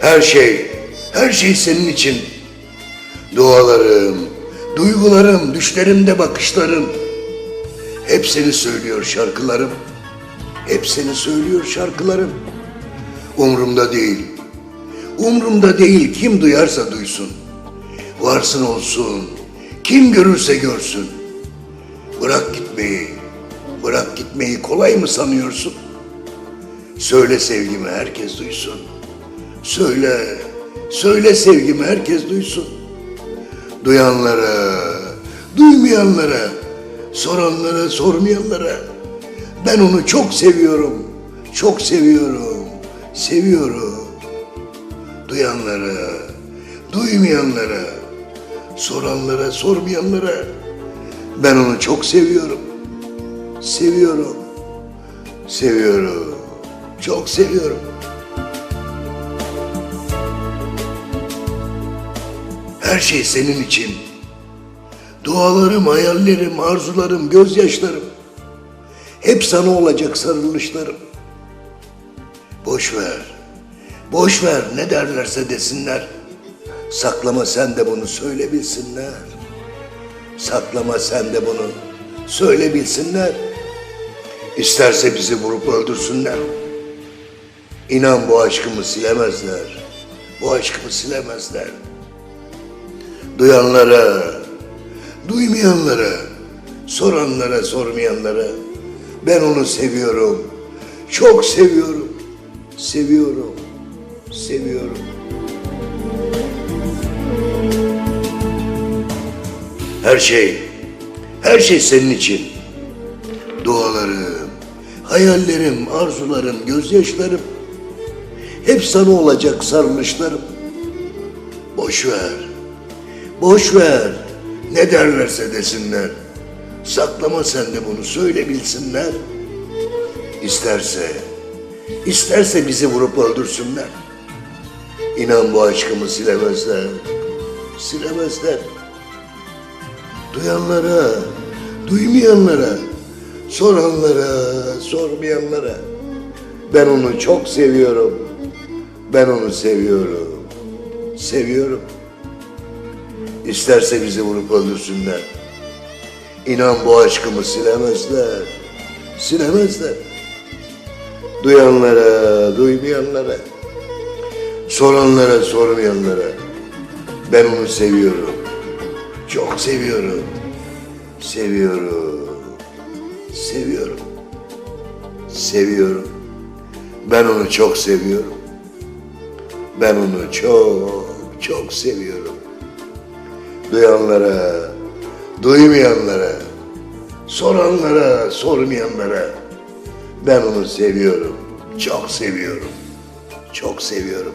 Her şey, her şey senin için. Dualarım, duygularım, düşlerimde bakışlarım. Hep seni söylüyor şarkılarım. Hep seni söylüyor şarkılarım. Umrumda değil. Umrumda değil kim duyarsa duysun. Varsın olsun. Kim görürse görsün. Bırak gitmeyi. Bırak gitmeyi kolay mı sanıyorsun? Söyle sevgimi herkes duysun. Söyle, söyle sevgimi herkes duysun. Duyanlara, duymayanlara, soranlara, sormayanlara. Ben onu çok seviyorum, çok seviyorum, seviyorum. Duyanlara, duymayanlara, soranlara, sormayanlara. Ben onu çok seviyorum, seviyorum, seviyorum, çok seviyorum. Her şey senin için. Dualarım, hayallerim, arzularım, gözyaşlarım. Hep sana olacak sarılışlarım. Boş ver. Boş ver ne derlerse desinler. Saklama sen de bunu söyle bilsinler. Saklama sen de bunu söyle bilsinler. İsterse bizi vurup öldürsünler. İnan bu aşkımı silemezler. Bu aşkımı silemezler duyanlara, duymayanlara, soranlara, sormayanlara ben onu seviyorum. Çok seviyorum. Seviyorum. Seviyorum. Her şey, her şey senin için. Dualarım, hayallerim, arzularım, gözyaşlarım hep sana olacak sarılışlarım. Boş ver. Boş ver. Ne derlerse desinler. Saklama sen de bunu söyle bilsinler. İsterse, isterse bizi vurup öldürsünler. İnan bu aşkımı silemezler. Silemezler. Duyanlara, duymayanlara, soranlara, sormayanlara. Ben onu çok seviyorum. Ben onu seviyorum. Seviyorum. İsterse bizi vurup öldürsünler. İnan bu aşkımı silemezler. Silemezler. Duyanlara, duymayanlara, soranlara, sormayanlara. Ben onu seviyorum. Çok seviyorum. Seviyorum. Seviyorum. Seviyorum. Ben onu çok seviyorum. Ben onu çok, çok seviyorum duyanlara, duymayanlara, soranlara, sormayanlara ben onu seviyorum. Çok seviyorum. Çok seviyorum.